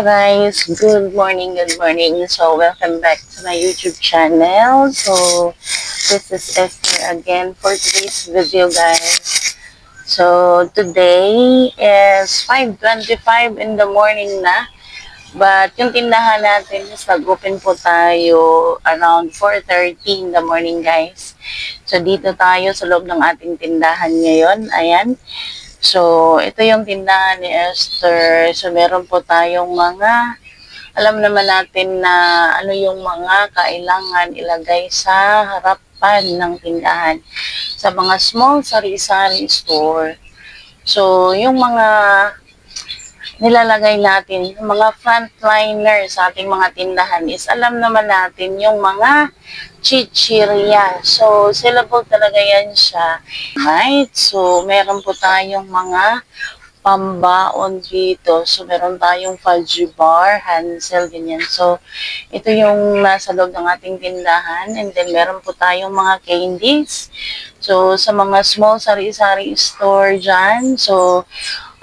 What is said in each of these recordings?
guys, good morning, good morning. So, welcome back to my YouTube channel. So, this is Esther again for today's video, guys. So, today is 5.25 in the morning na. But, yung tindahan natin is nag-open po tayo around 4.30 in the morning, guys. So, dito tayo sa loob ng ating tindahan ngayon. Ayan. So, ito yung tindahan ni Esther. So, meron po tayong mga, alam naman natin na ano yung mga kailangan ilagay sa harapan ng tindahan. Sa mga small sari-sari store. So, yung mga nilalagay natin, yung mga frontliner sa ating mga tindahan is alam naman natin yung mga chichirya. So, syllable talaga yan siya. Right? So, meron po tayong mga pambaon dito. So, meron tayong fudge bar, hansel, ganyan. So, ito yung nasa loob ng ating tindahan. And then, meron po tayong mga candies. So, sa mga small sari-sari store dyan. So,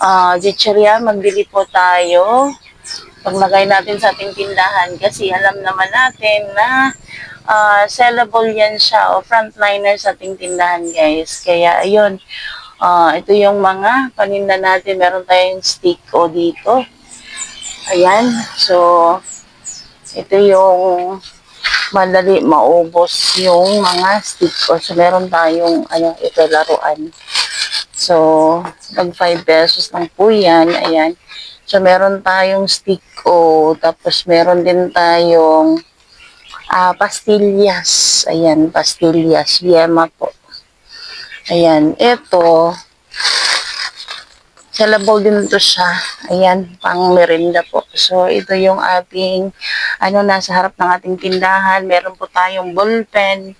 uh, chichirya, magbili po tayo. Paglagay natin sa ating tindahan kasi alam naman natin na uh, sellable yan siya o frontliner sa ating tindahan guys. Kaya ayun, uh, ito yung mga paninda natin. Meron tayong stick o dito. Ayan, so ito yung madali maubos yung mga stick o so meron tayong ano, ito laruan. So, nag 5 pesos lang po yan. Ayan. So, meron tayong stick o tapos meron din tayong uh, pastillas. Ayan, pastillas. Yema po. Ayan, ito, sellable din to siya. Ayan, pang merinda po. So, ito yung ating, ano, nasa harap ng ating tindahan. Meron po tayong ballpen,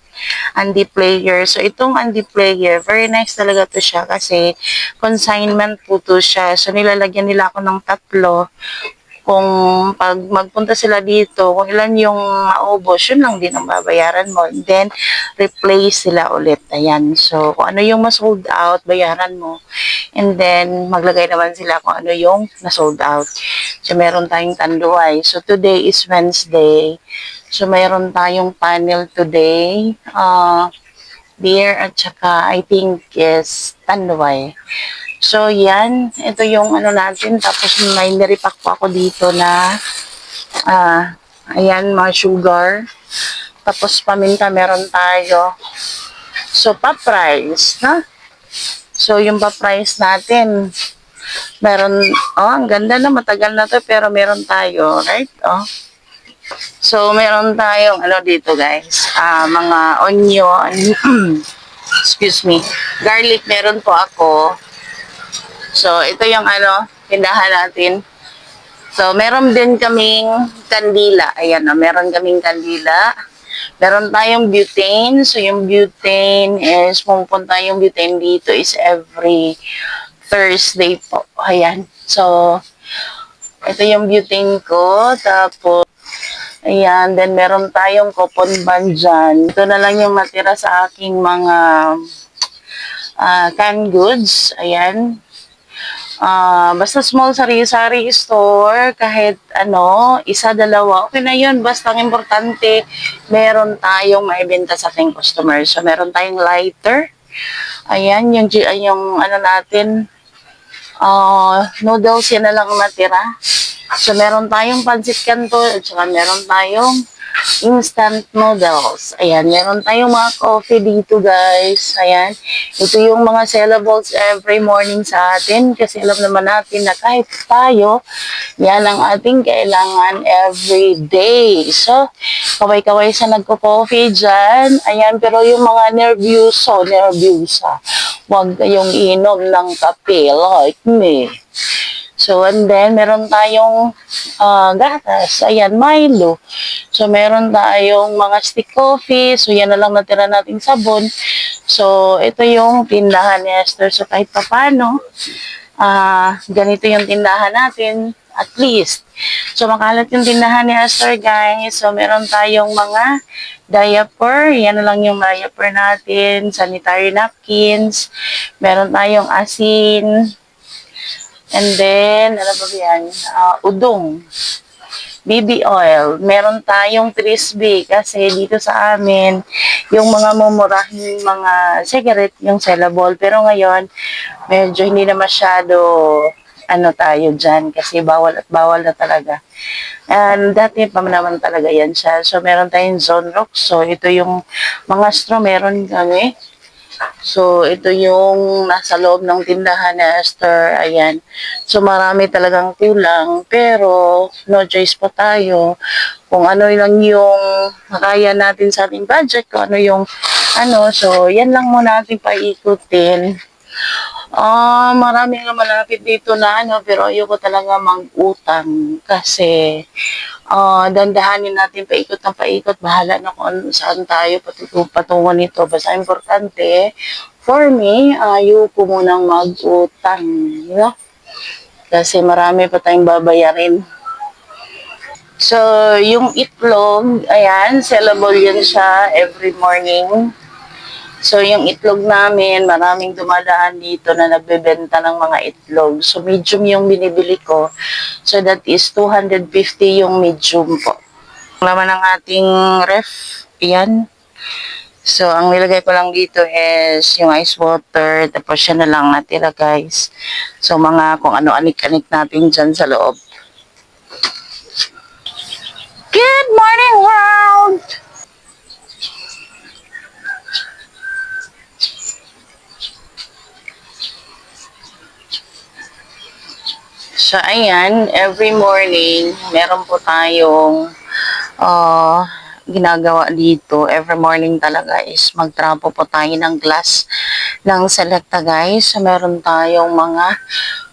Andy Player. So, itong Andy Player, very nice talaga to siya kasi consignment po to siya. So, nilalagyan nila ako ng tatlo kung pag magpunta sila dito, kung ilan yung maubos, yun lang din ang babayaran mo. And then, replace sila ulit. Ayan. So, kung ano yung ma-sold out, bayaran mo. And then, maglagay naman sila kung ano yung na-sold out. So, meron tayong tanduay. So, today is Wednesday. So, meron tayong panel today. Uh, beer at saka, I think, is tanduay. So, yan. Ito yung ano natin. Tapos, may niripak po ako dito na uh, ayan, mga sugar. Tapos, paminta meron tayo. So, pa-price, ha? So, yung pa-price natin, meron, oh, ang ganda na, matagal na to, pero meron tayo, right? Oh. So, meron tayong, ano dito, guys, uh, mga onion, excuse me, garlic meron po ako, So, ito yung ano, tindahan natin. So, meron din kaming kandila. Ayan, no, meron kaming kandila. Meron tayong butane. So, yung butane is, pumunta yung butane dito is every Thursday po. Ayan. So, ito yung butane ko. Tapos, ayan. Then, meron tayong coupon band dyan. Ito na lang yung matira sa aking mga uh, canned goods. Ayan. Uh, basta small sari-sari store, kahit ano, isa, dalawa, okay na yun. Basta ang importante, meron tayong maibenta sa ating customer. So, meron tayong lighter. Ayan, yung, yung ano natin, uh, noodles, yan na lang natira. So, meron tayong pancit canto, at saka meron tayong instant noodles. Ayan, meron tayong mga coffee dito guys. Ayan, ito yung mga sellables every morning sa atin kasi alam naman natin na kahit tayo, yan ang ating kailangan every day. So, kaway-kaway sa nagko-coffee dyan. Ayan, pero yung mga nervyoso, nervyosa, huwag kayong inom ng kape like me. So, and then, meron tayong uh, gatas. Ayan, Milo. So, meron tayong mga stick coffee. So, yan na lang natira nating sabon. So, ito yung tindahan ni Esther. So, kahit pa paano, uh, ganito yung tindahan natin. At least. So, makalat yung tindahan ni Esther, guys. So, meron tayong mga diaper. Yan na lang yung diaper natin. Sanitary napkins. Meron tayong asin And then, ano ba yan? Ah, udong. BB oil. Meron tayong crispy kasi dito sa amin, yung mga mumurahing mga cigarette, yung sellable. Pero ngayon, medyo hindi na masyado ano tayo dyan kasi bawal at bawal na talaga. And dati pa naman talaga yan siya. So, meron tayong Zone Rock. So, ito yung mga straw meron kami. So, ito yung nasa loob ng tindahan na Esther. Ayan. So, marami talagang kulang. Pero, no choice pa tayo. Kung ano lang yung makaya natin sa ating budget, kung ano yung ano. So, yan lang muna natin paikutin. Ah, marami nga malapit dito na ano, pero ayoko talaga mang-utang kasi ah dandahanin natin paikot ng paikot, bahala na kung ano, saan tayo patutu- patungo nito. Basta importante, for me, ayoko munang mag-utang, no? Kasi marami pa tayong babayarin. So, yung itlog, ayan, sellable yan siya every morning. So, yung itlog namin, maraming dumadaan dito na nagbebenta ng mga itlog. So, medium yung binibili ko. So, that is 250 yung medium po. Laman ng ating ref, yan. So, ang nilagay ko lang dito is yung ice water, tapos siya na lang natira, guys. So, mga kung ano anik-anik natin dyan sa loob. So, ayan, every morning, meron po tayong uh, ginagawa dito. Every morning talaga is magtrapo po tayo ng glass ng Selecta, guys. So, meron tayong mga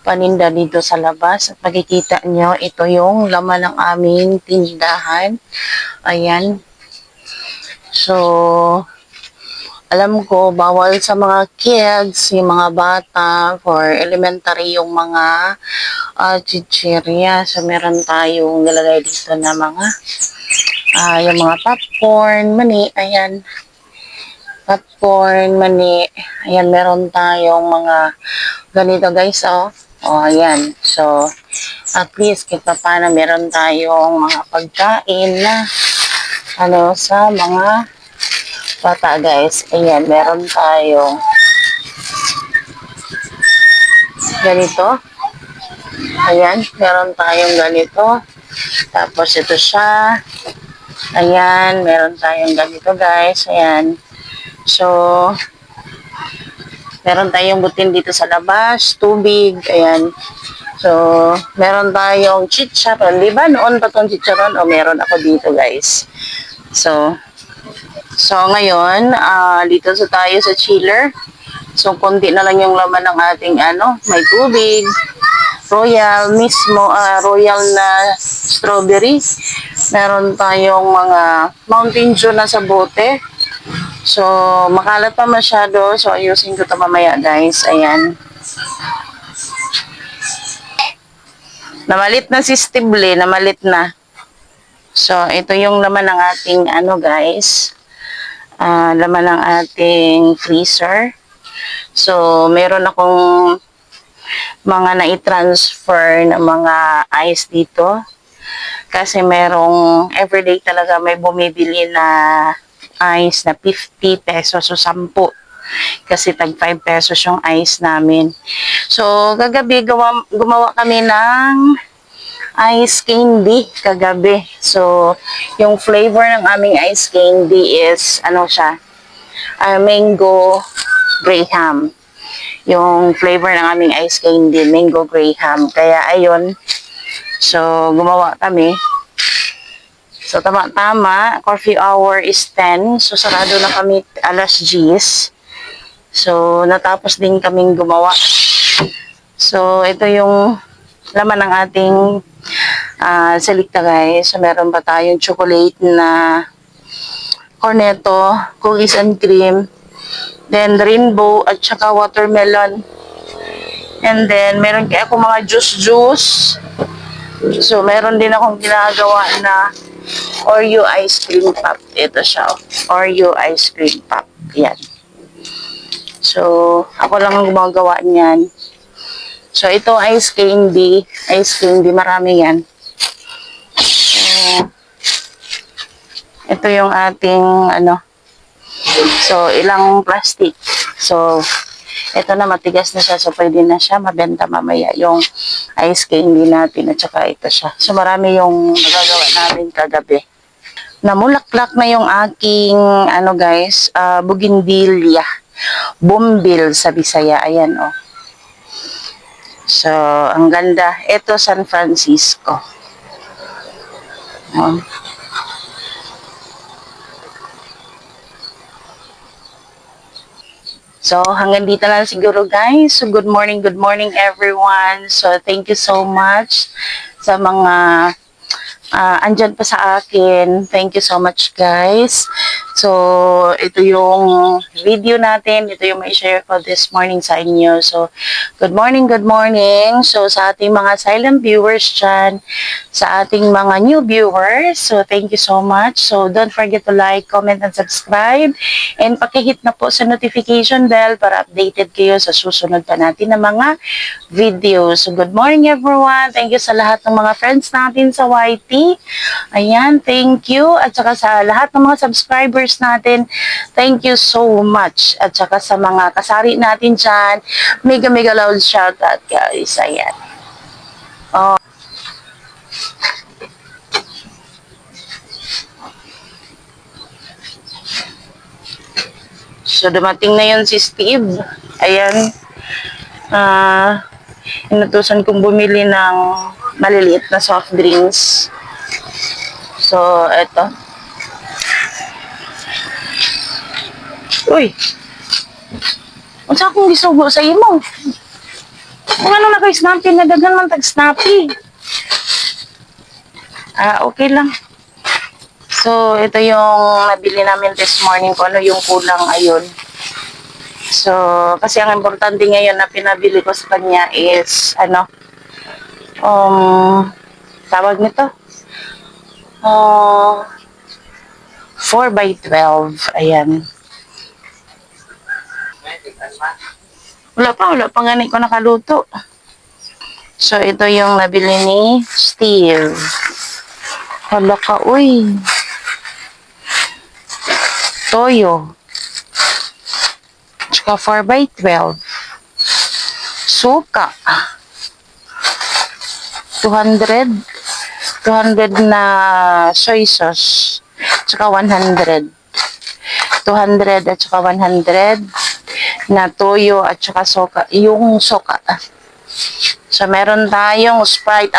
paninda dito sa labas. At makikita nyo, ito yung laman ng aming tindahan. Ayan. So, alam ko, bawal sa mga kids, yung mga bata, for elementary yung mga uh, chichirya. So, meron tayong nilagay dito na mga, ah yung mga popcorn, mani, ayan. Popcorn, mani, ayan, meron tayong mga ganito guys, oh. Oh, ayan. So, at least, kita pa na meron tayong mga pagkain na, ano, sa mga bata guys. Ayan, meron tayong ganito. Ayan, meron tayong ganito. Tapos ito siya. Ayan, meron tayong ganito guys. Ayan. So, meron tayong butin dito sa labas. Tubig. Ayan. So, meron tayong chicharon. Di ba noon pa tong chicharon? O meron ako dito guys. So, So, ngayon, ah dito sa tayo sa chiller. So, konti na lang yung laman ng ating ano, may tubig, royal mismo, ah, royal na strawberry. Meron tayong mga Mountain Dew na sa bote. So, makalat pa masyado. So, ayusin ko ito mamaya, guys. Ayan. Namalit na si Stible, namalit na. So, ito yung laman ng ating ano, guys uh, laman ng ating freezer. So, meron akong mga na-transfer na mga ice dito. Kasi merong everyday talaga may bumibili na ice na 50 pesos o 10. Kasi tag 5 pesos yung ice namin. So, gagabi gawa, gumawa kami ng ice candy kagabi. So, yung flavor ng aming ice candy is, ano siya, uh, mango graham. Yung flavor ng aming ice candy, mango graham. Kaya, ayun. So, gumawa kami. So, tama-tama. Coffee hour is 10. So, sarado na kami alas 10. So, natapos din kaming gumawa. So, ito yung laman ng ating uh, selecta guys. So, meron pa tayong chocolate na cornetto, cookies and cream, then rainbow at saka watermelon. And then, meron kaya ako mga juice-juice. So, meron din akong ginagawa na Oreo ice cream pop. Ito siya. Oreo ice cream pop. Yan. So, ako lang ang gumagawa niyan. So, ito ice candy. Ice candy, marami yan. So, ito yung ating, ano, so, ilang plastic. So, ito na, matigas na siya. So, pwede na siya mabenta mamaya yung ice candy natin at saka ito siya. So, marami yung nagagawa namin kagabi. Namulaklak na yung aking, ano guys, uh, bougainvillea. Bumbil sa Bisaya. Ayan, oh. So, ang ganda. Ito, San Francisco. Oh. So, hanggang dito lang siguro guys. So, good morning, good morning everyone. So, thank you so much sa mga ah, andyan pa sa akin. Thank you so much guys. So, ito yung video natin. Ito yung may share ko this morning sa inyo. So, good morning, good morning. So, sa ating mga silent viewers dyan, sa ating mga new viewers. So, thank you so much. So, don't forget to like, comment, and subscribe. And pakihit na po sa notification bell para updated kayo sa susunod pa natin na mga videos. So, good morning everyone. Thank you sa lahat ng mga friends natin sa YT. Ayan, thank you. At saka sa lahat ng mga subscribers natin, thank you so much. At saka sa mga kasari natin dyan, mega mega loud shout out guys. Ayan. Oh. So, dumating na yun si Steve. Ayan. Ah, inutusan kong bumili ng maliliit na soft drinks. So, eto. Uy! Unsa akong gisugo sa imo? Kung ano na kay snappy, nadagan man tag snappy. Ah, okay lang. So, ito yung nabili namin this morning kung ano yung kulang ayun. So, kasi ang importante ngayon na pinabili ko sa kanya is, ano, um, tawag nito? Uh, 4 by 12. Ayan. Wala pa, wala pa nga ko nakaluto. So, ito yung nabili ni Steve. Hala ka, uy. Toyo. Tsaka 4 by 12. Suka. 200. 200 na soy sauce. Tsaka 100. 200 at saka 100 na toyo at saka soka. Yung soka. So, meron tayong Sprite.